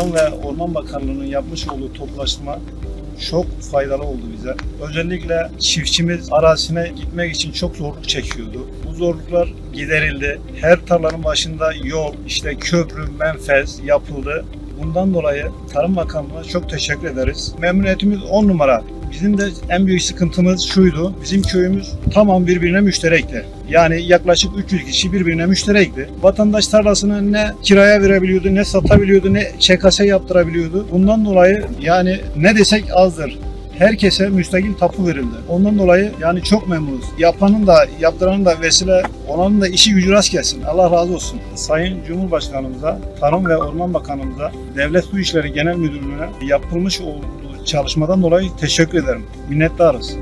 Tarım ve Orman Bakanlığı'nın yapmış olduğu toplaşma çok faydalı oldu bize. Özellikle çiftçimiz arazisine gitmek için çok zorluk çekiyordu. Bu zorluklar giderildi. Her tarlanın başında yol, işte köprü, menfez yapıldı. Bundan dolayı Tarım Bakanlığı'na çok teşekkür ederiz. Memnuniyetimiz 10 numara. Bizim de en büyük sıkıntımız şuydu. Bizim köyümüz tamam birbirine müşterekti. Yani yaklaşık 300 kişi birbirine müşterekti. Vatandaş tarlasını ne kiraya verebiliyordu, ne satabiliyordu, ne ÇKS yaptırabiliyordu. Bundan dolayı yani ne desek azdır. Herkese müstakil tapu verildi. Ondan dolayı yani çok memnunuz. Yapanın da yaptıranın da vesile olanın da işi gücü rast gelsin. Allah razı olsun. Sayın Cumhurbaşkanımıza, Tarım ve Orman Bakanımıza, Devlet Su İşleri Genel Müdürlüğü'ne yapılmış olduğu çalışmadan dolayı teşekkür ederim. Minnettarız.